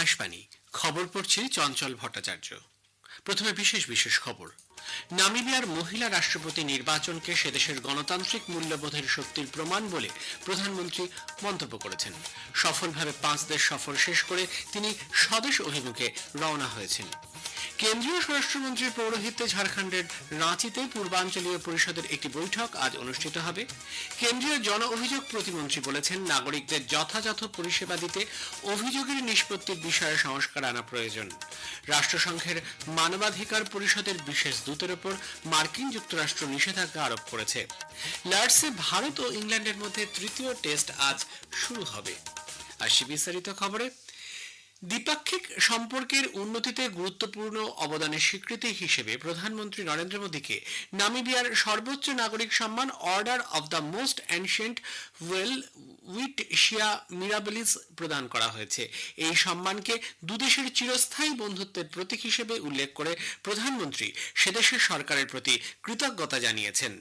আকাশবাণী, খবর পড়ছে চঞ্চল ভট্টাচার্য। প্রথমে বিশেষ বিশেষ খবর। নামিবিয়ার মহিলা রাষ্ট্রপতি নির্বাচনকে সেদেশের গণতান্ত্রিক মূল্যবোধের শক্তির প্রমাণ বলে প্রধানমন্ত্রী মন্তব্য করেছেন। সফলভাবে পাঁচ দেশ সফর শেষ করে তিনি স্বদেশ অভিমুখে রওনা হয়েছেন। কেন্দ্রীয় স্বরাষ্ট্রমন্ত্রীর পৌরোহিত্যে ঝাড়খণ্ডের রাঁচিতে পূর্বাঞ্চলীয় পরিষদের একটি বৈঠক আজ অনুষ্ঠিত হবে। কেন্দ্রীয় জন অভিযোগ প্রতিমন্ত্রী বলেছেন, নাগরিকদের যথাযথ পরিষেবা দিতে অভিযোগের নিষ্পত্তির বিষয়ে সংস্কার আনা প্রয়োজন। রাষ্ট্রসংঘের মানবাধিকার পরিষদের বিশেষ দূতের ওপর মার্কিন যুক্তরাষ্ট্র নিষেধাজ্ঞা আরোপ করেছে। লার্ডসে ভারত ও ইংল্যান্ডের মধ্যে তৃতীয় টেস্ট আজ শুরু হবে। আসি বিস্তারিত খবরে দ্বিপাক্ষিক সম্পর্কের উন্নতিতে গুরুত্বপূর্ণ অবদানের স্বীকৃতি হিসেবে প্রধানমন্ত্রী নরেন্দ্র মোদীকে নামিবিয়ার সর্বোচ্চ নাগরিক সম্মান order of the most ancient welwitschia mirabilis প্রদান করা হয়েছে। এই সম্মানকে দুদেশের চিরস্থায়ী বন্ধুত্বের প্রতীক হিসেবে উল্লেখ করে প্রধানমন্ত্রী সেদেশের সরকারের প্রতি কৃতজ্ঞতা জানিয়েছেন।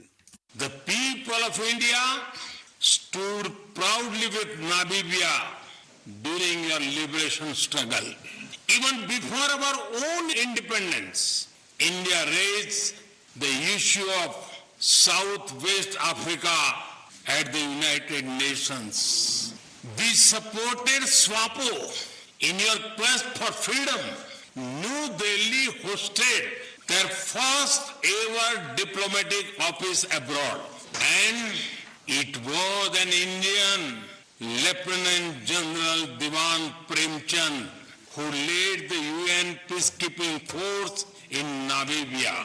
The people of India stood proudly with Namibia during your liberation struggle. Even before our own independence, India raised the issue of Southwest Africa at the United Nations. We supported SWAPO in your quest for freedom. New Delhi hosted their first ever diplomatic office abroad. And it was an Indian Lieutenant General Diwan Premchand, who led the UN peacekeeping force in Namibia.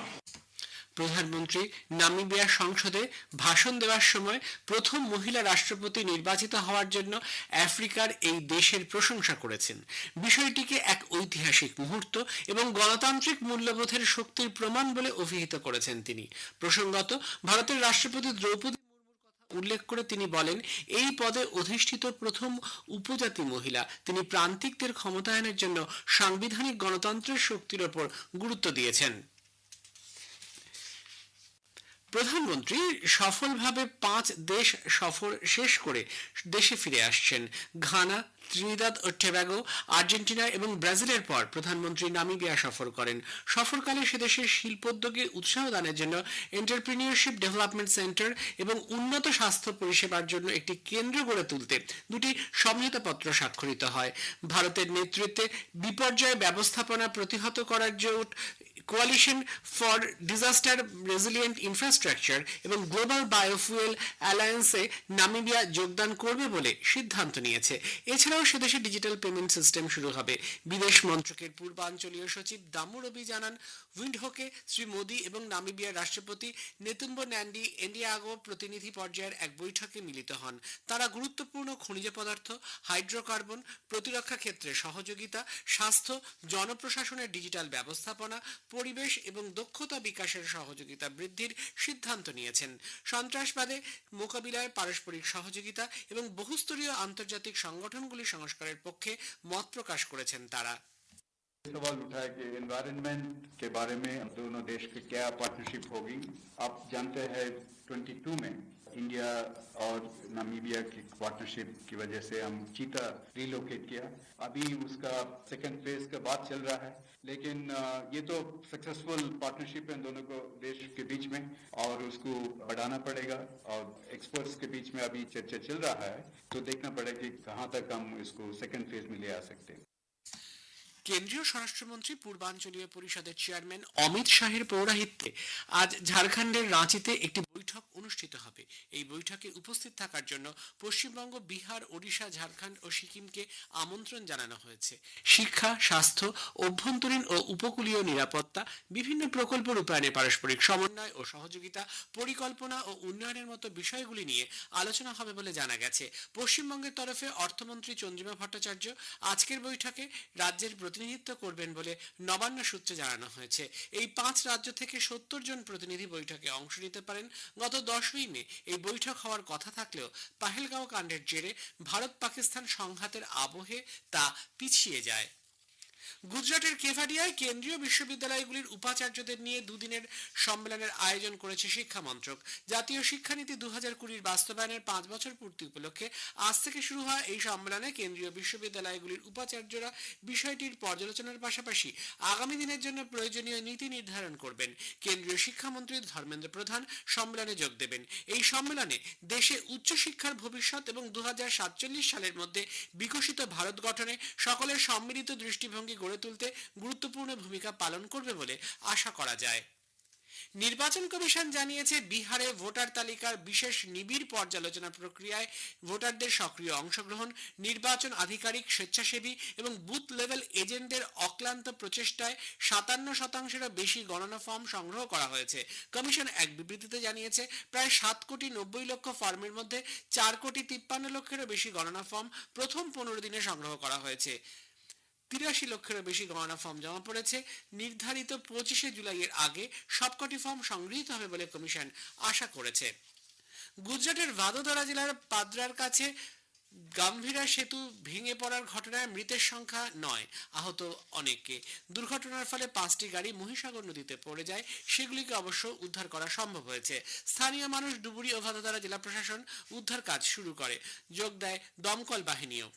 প্রধানমন্ত্রী, Namibia সংসদে ভাষণ দেওয়ার সময় প্রথম মহিলা রাষ্ট্রপতি নির্বাচিত হওয়ার জন্য আফ্রিকার এই দেশের প্রশংসা করেছেন বিষয়টিকে এক ঐতিহাসিক মুহূর্ত এবং গণতান্ত্রিক মূল্যবোধের শক্তির প্রমাণ বলে অভিহিত করেছেন তিনি প্রসঙ্গত, ভারতের রাষ্ট্রপতি দ্রৌপদী উল্লেখ করে তিনি বলেন, এই পদে অধিষ্ঠিত প্রথম উপজাতি মহিলা। তিনি প্রান্তিকদের ক্ষমতায়নের জন্য সাংবিধানিক গণতন্ত্রের শক্তির ওপর গুরুত্ব দিয়েছেন। প্রধানমন্ত্রী সফলভাবে পাঁচ দেশ সফর শেষ করে দেশে ফিরে আসছেন। ঘানা, ত্রিনিদাদ ও টেবাগো, আর্জেন্টিনা এবং ব্রাজিলের পর প্রধানমন্ত্রী নামিবিয়া সফর করেন। সফরকালে সে দেশের শিল্পোদ্যোগে উৎসাহ দানের জন্য এন্টারপ্রিনিয়রশিপ ডেভেলপমেন্ট সেন্টার এবং উন্নত স্বাস্থ্য পরিষেবার জন্য একটি কেন্দ্র গড়ে তুলতে দুটি সমঝোতাপত্র স্বাক্ষরিত হয়। ভারতের নেতৃত্বে বিপর্যয় ব্যবস্থাপনা প্রতিহত করার জোট coalition for disaster resilient infrastructure এবং গ্লোবাল বায়োফুয়েল অ্যালায়েন্সে নামিবিয়া যোগদান করবে বলে সিদ্ধান্ত নিয়েছে। এছাড়াও সেদেশে ডিজিটাল পেমেন্ট সিস্টেম শুরু হবে। বিদেশ মন্ত্রকের পূর্বাঞ্চলীয় সচিব দামু রবি জানান, উইন্ডহোকে শ্রী মোদী এবং নামিবিয়ার রাষ্ট্রপতি নেতুম্ব ন্যান্ডি এন্ডিয়াগো প্রতিনিধি পর্যায়ের এক বৈঠকে মিলিত হন। তারা গুরুত্বপূর্ণ খনিজ পদার্থ, হাইড্রোকার্বন, প্রতিরক্ষা ক্ষেত্রে সহযোগিতা, স্বাস্থ্য, জনপ্রশাসনের ডিজিটাল ব্যবস্থাপনা পরিবেশ এবং দক্ষতা বিকাশের সহযোগিতা বৃদ্ধির সিদ্ধান্ত নিয়েছেন। সন্ত্রাসবাদে মোকাবিলায় পারস্পরিক সহযোগিতা এবং বহুস্তরীয় আন্তর্জাতিক সংগঠনগুলি সংস্কারের পক্ষে মত প্রকাশ করেছেন তারা। सवाल उठाया कि एनवायरनमेंट के बारे में दोनों देश की क्या पार्टनरशिप होगी? आप जानते हैं 22 में इंडिया और नामीबिया की पार्टनरशिप की वजह से हम चीता रिलोकेट किया। अभी उसका सेकंड फ़ेज़ का बात चल रहा है, लेकिन ये तो सक्सेसफुल पार्टनरशिप है दोनों को देश के बीच में, और उसको बढ़ाना पड़ेगा, और एक्सपर्ट्स के बीच में अभी चर्चा चल रहा है तो देखना पड़ेगा कि कहाँ तक हम इसको सेकंड फ़ेज़ में ले आ सकते हैं। কেন্দ্রীয় স্বরাষ্ট্রমন্ত্রী পূর্বাঞ্চলীয় পরিষদের চেয়ারম্যান অমিত শাহের পৌরাহিত্যে আজ ঝাড়খণ্ডের রাঁচিতে একটি বৈঠক অনুষ্ঠিত হবে। এই বৈঠকে উপস্থিত থাকার জন্য পশ্চিমবঙ্গ, বিহার, ওড়িশা, ঝাড়খণ্ড ও সিকিমকে আমন্ত্রণ জানানো হয়েছে। শিক্ষা, স্বাস্থ্য, অভ্যন্তরীণ ও উপকূলীয় নিরাপত্তা, বিভিন্ন প্রকল্প রূপায়ণে পারস্পরিক সমন্বয় ও সহযোগিতা, পরিকল্পনা ও উন্নয়নের মতো বিষয়গুলি নিয়ে আলোচনা হবে বলে জানা গেছে। পশ্চিমবঙ্গের তরফে অর্থমন্ত্রী চন্দ্রিমা ভট্টাচার্য আজকের বৈঠকে রাজ্যের প্রতিনিধিত্ব করবেন বলে নবান্ন সূত্রে জানানো হয়েছে। এই পাঁচ রাজ্য থেকে সত্তর জন প্রতিনিধি বৈঠকে অংশ নিতে পারেন। গত দশই মে এই বৈঠক হওয়ার কথা থাকলেও পাহেলগাঁও কাণ্ডের জেরে ভারত পাকিস্তান সংঘাতের আবহে তা পিছিয়ে যায়। গুজরাটের কেভাডিয়ায় কেন্দ্রীয় বিশ্ববিদ্যালয়গুলির উপাচার্যদের নিয়ে দুদিনের সম্মেলনের আয়োজন করেছে শিক্ষা মন্ত্রক জাতীয় শিক্ষানীতি দু হাজার কুড়ির বাস্তবায়নের পাঁচ বছর পূর্তি উপলক্ষে আজ থেকে শুরু হওয়া এই সম্মেলনে কেন্দ্রীয় বিশ্ববিদ্যালয়গুলির উপাচার্যরা বিষয়টির পর্যালোচনার পাশাপাশি আগামী দিনের জন্য প্রয়োজনীয় নীতি নির্ধারণ করবেন। কেন্দ্রীয় শিক্ষামন্ত্রী ধর্মেন্দ্র প্রধান সম্মেলনে যোগ দেবেন। এই সম্মেলনে দেশে উচ্চশিক্ষার ভবিষ্যৎ এবং দু হাজার সাতচল্লিশ সালের মধ্যে বিকশিত ভারত গঠনে সকলের সম্মিলিত দৃষ্টিভঙ্গি গড়ে তুলতে গুরুত্বপূর্ণ ভূমিকা পালন করবে বলে আশা করা যায়। নির্বাচন কমিশন জানিয়েছে, বিহারে ভোটার তালিকার বিশেষ নিবিড় পর্যালোচনা প্রক্রিয়ায় ভোটারদের সক্রিয় অংশগ্রহণ, নির্বাচন আধিকারিক, স্বেচ্ছাসেবী এবং বুথ লেভেল এজেন্টদের অক্লান্ত প্রচেষ্টায় সাতান্ন শতাংশেরও বেশি গণনা ফর্ম সংগ্রহ করা হয়েছে। কমিশন এক বিবৃতিতে জানিয়েছে, প্রায় সাত কোটি নব্বই লক্ষ ফর্মের মধ্যে চার কোটি তিপ্পান্ন লক্ষেরও বেশি গণনা ফর্ম প্রথম পনেরো দিনে সংগ্রহ করা হয়েছে। তিরাশি লক্ষেরও বেশি গণনা ফর্ম জমা পড়েছে। নির্ধারিত পঁচিশে জুলাইয়ের আগে সবকটি ফর্ম সংগৃহীত হবে বলে কমিশন আশা করেছে। গুজরাটের ভাদোদরা জেলার পাদ্রার কাছে গাম্ভীরা সেতু ভেঙে পড়ার ঘটনায় মৃতের সংখ্যা নয়, আহত অনেকে দুর্ঘটনার ফলে পাঁচটি গাড়ি মহিসাগর নদীতে পড়ে যায়। সেগুলিকে অবশ্য উদ্ধার করা সম্ভব হয়েছে। স্থানীয় মানুষ ডুবুরি ও ভাদোদরা জেলা প্রশাসন উদ্ধার কাজ শুরু করে। যোগ দেয় দমকল বাহিনীও।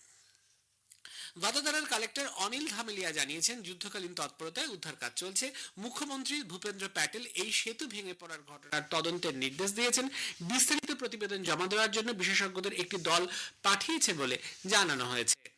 ভাদোদরার কালেক্টর অনিল ধামেলিয়া জানিয়েছেন, যুদ্ধকালীন তৎপরতায় উদ্ধার কাজ চলছে। মুখ্যমন্ত্রী ভূপেন্দ্র প্যাটেল এই সেতু ভেঙে পড়ার ঘটনার তদন্তের নির্দেশ দিয়েছেন। বিস্তারিত প্রতিবেদন জমা দেওয়ার জন্য বিশেষজ্ঞদের একটি দল পাঠিয়েছে বলে জানানো হয়েছে।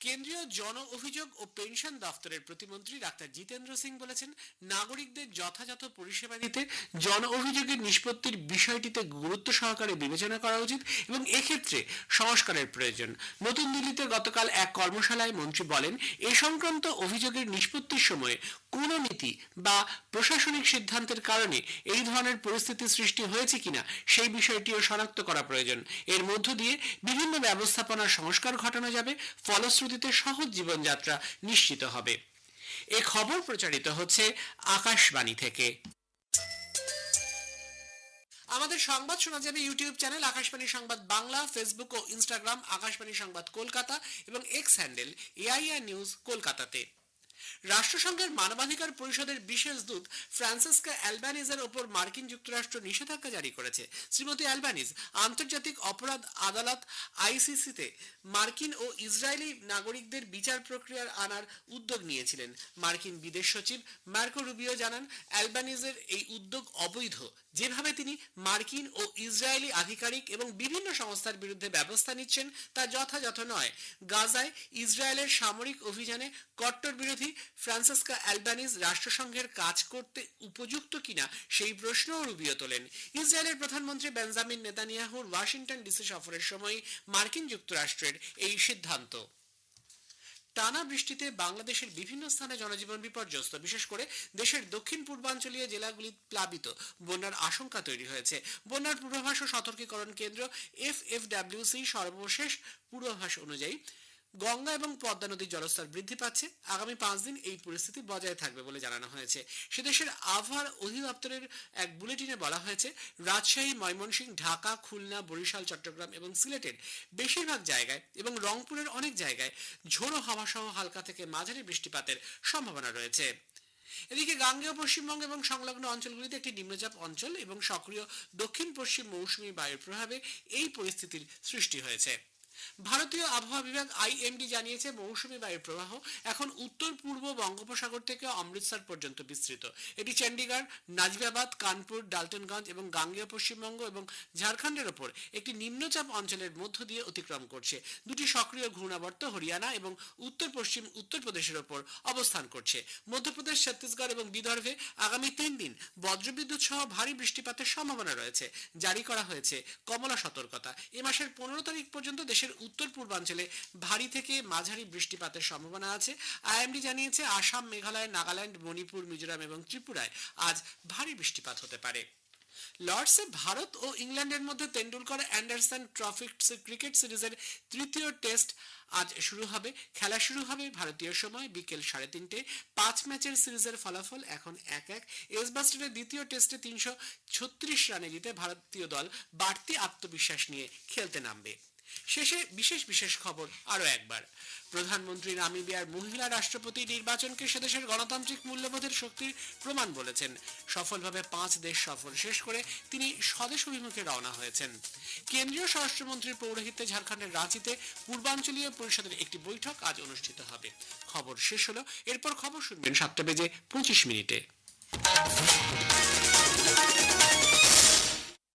কেন্দ্রীয় জন অভিযোগ ও পেনশন দফতরের প্রতিমন্ত্রী ডাক্তার জিতেন্দ্র সিং বলেছেন, নাগরিকদের যথাযথ পরিষেবা দিতে জন অভিযোগের নিষ্পত্তির বিষয়টিতে গুরুত্ব সহকারে বিবেচনা করা উচিত এবং এক্ষেত্রে সংস্কারের প্রয়োজন। নতুন দিল্লিতে গতকাল এক কর্মশালায় মন্ত্রী বলেন, এ সংক্রান্ত অভিযোগের নিষ্পত্তির সময়ে কোনো নীতি বা প্রশাসনিক সিদ্ধান্তের কারণে এই ধরনের পরিস্থিতি সৃষ্টি হয়েছে কিনা সেই বিষয়টিও শনাক্ত করা প্রয়োজন। এর মধ্য দিয়ে বিভিন্ন ব্যবস্থাপনার সংস্কার ঘটানো যাবে, ফলশ্রুতিতে সহজ জীবনযাত্রা নিশ্চিত হবে। এ খবর প্রচারিত হচ্ছে আকাশবাণী থেকে। আমাদের সংবাদ শোনা যাবে ইউটিউব চ্যানেল আকাশবাণী সংবাদ বাংলা, ফেসবুক ও ইনস্টাগ্রাম, আকাশবাণী সংবাদ কলকাতা এবং এক্স হ্যান্ডেল এআইআর নিউজ কলকাতাতে। রাষ্ট্রসংঘের মানবাধিকার পরিষদের বিশেষ দূত ফ্রান্সিসকা অ্যালবানিজের ওপর মার্কিন যুক্তরাষ্ট্র নিষেধাজ্ঞা জারি করেছে। শ্রীমতী অ্যালবানিজ আন্তর্জাতিক অপরাধ আদালত আইসিসিতে মার্কিন ও ইসরায়েলি নাগরিকদের বিচার প্রক্রিয়ার আনার উদ্যোগ নিয়েছিলেন। মার্কিন বিদেশ সচিব মার্কো রুবিও জানান, অ্যালবানিজের এই উদ্যোগ অবৈধ। যেভাবে তিনি মার্কিন ও ইসরায়েলি আধিকারিক এবং বিভিন্ন সংস্থার বিরুদ্ধে ব্যবস্থা নিচ্ছেন তা যথাযথ নয়। গাজায় ইসরায়েলের সামরিক অভিযানে কট্টর বিরোধী ফ্রান্সিসকা অ্যালবানিজ রাষ্ট্রসংঘের কাজ করতে উপযুক্ত কিনা সেই প্রশ্নও রুবিও তোলেন। ইসরায়েলের প্রধানমন্ত্রী বেঞ্জামিন নেতানিয়াহুর ওয়াশিংটন ডিসি সফরের সময় মার্কিন যুক্তরাষ্ট্রের এই সিদ্ধান্ত। টানা বৃষ্টিতে বাংলাদেশের বিভিন্ন স্থানে জনজীবন বিপর্যস্ত, বিশেষ করে দেশের দক্ষিণ পূর্বাঞ্চলীয় জেলাগুলি প্লাবিত। বন্যার আশঙ্কা তৈরি হয়েছে। বন্যার পূর্বাভাস ও সতর্কীকরণ কেন্দ্র এফ এফ সর্বশেষ পূর্বাভাস অনুযায়ী গঙ্গা এবং পদ্মা নদীর জলস্তর বৃদ্ধি পাচ্ছে। আগামী পাঁচ দিন এই পরিস্থিতি বজায় থাকবে বলে জানানো হয়েছে। সে দেশের আবহাওয়ার অধিদপ্তরের এক বুলেটিনে বলা হয়েছে, রাজশাহী, ময়মনসিংহ, ঢাকা, খুলনা, বরিশাল, চট্টগ্রাম এবং সিলেটের বেশিরভাগ জায়গায় এবং রংপুরের অনেক জায়গায় ঝোড়ো হাওয়া সহ হালকা থেকে মাঝারি বৃষ্টিপাতের সম্ভাবনা রয়েছে। এদিকে গাঙ্গেয় পশ্চিমবঙ্গ এবং সংলগ্ন অঞ্চলগুলিতে একটি নিম্নচাপ অঞ্চল এবং সক্রিয় দক্ষিণ পশ্চিম মৌসুমী বায়ুর প্রভাবে এই পরিস্থিতির সৃষ্টি হয়েছে। ভারতীয় আবহাওয়া বিভাগ আইএমডি জানিয়েছে, মৌসুমী বায়ুর প্রবাহ এখন উত্তর, পূর্ব বঙ্গোপসাগর থেকে অমৃতসর পর্যন্ত বিস্তৃত। এটি চণ্ডীগড় নাজিরাবাদ কানপুর, ডালটনগঞ্জ এবং গাঙ্গেয় পশ্চিমবঙ্গ এবং ঝাড়খণ্ডের ওপর একটি নিম্নচাপ অঞ্চলের মধ্য দিয়ে অতিক্রম করছে। দুটি সক্রিয় ঘূর্ণাবর্ত হরিয়ানা এবং উত্তর, পশ্চিম উত্তরপ্রদেশের ওপর অবস্থান করছে। মধ্যপ্রদেশ, ছত্তিশগড় এবং বিদর্ভে আগামী তিন দিন বজ্রবিদ্যুৎ সহ ভারী বৃষ্টিপাতের সম্ভাবনা রয়েছে। জারি করা হয়েছে কমলা সতর্কতা। এ মাসের পনেরো তারিখ পর্যন্ত দেশের উত্তর পূর্বাঞ্চলে ভারী থেকে মাঝারি বৃষ্টিপাতের সম্ভাবনা আছে। আইএমডি জানিয়েছে, আসাম, মেঘালয়, নাগাল্যান্ড, মণিপুর, মিজোরাম এবং ত্রিপুরায় আজ ভারী বৃষ্টিপাত হতে পারে। লর্ডসে ভারত ও ইংল্যান্ডের মধ্যে তেন্ডুলকর অ্যান্ডারসন ট্রফি ক্রিকেট সিরিজের তৃতীয় টেস্ট আজ শুরু হবে। খেলা শুরু হবে ভারতীয় সময় বিকেল সাড়ে তিনটে। পাঁচ ম্যাচের সিরিজের ফলাফল এখন এক এক। এসবাস্টারের দ্বিতীয় টেস্টে তিনশো ছত্রিশ রানে জিতে ভারতীয় দল বাড়তি আত্মবিশ্বাস নিয়ে খেলতে নামবে। শেষে বিশেষ বিশেষ খবর আরও একবার। প্রধানমন্ত্রী নামিবিয়ার মহিলা রাষ্ট্রপতি নির্বাচনকে সেদেশের গণতান্ত্রিক মূল্যবোধের শক্তির প্রমাণ বলেছেন। সফলভাবে পাঁচ দেশ সফর শেষ করে তিনি স্বদেশ অভিমুখে রওনা হয়েছেন। কেন্দ্রীয় স্বরাষ্ট্রমন্ত্রীর পৌরোহিত্যে ঝাড়খণ্ডের রাঁচিতে পূর্বাঞ্চলীয় পরিষদের একটি বৈঠক আজ অনুষ্ঠিত হবে। খবর শেষ হলো, এরপর খবর শুনবেন সাতটা বেজে পঁচিশ মিনিটে।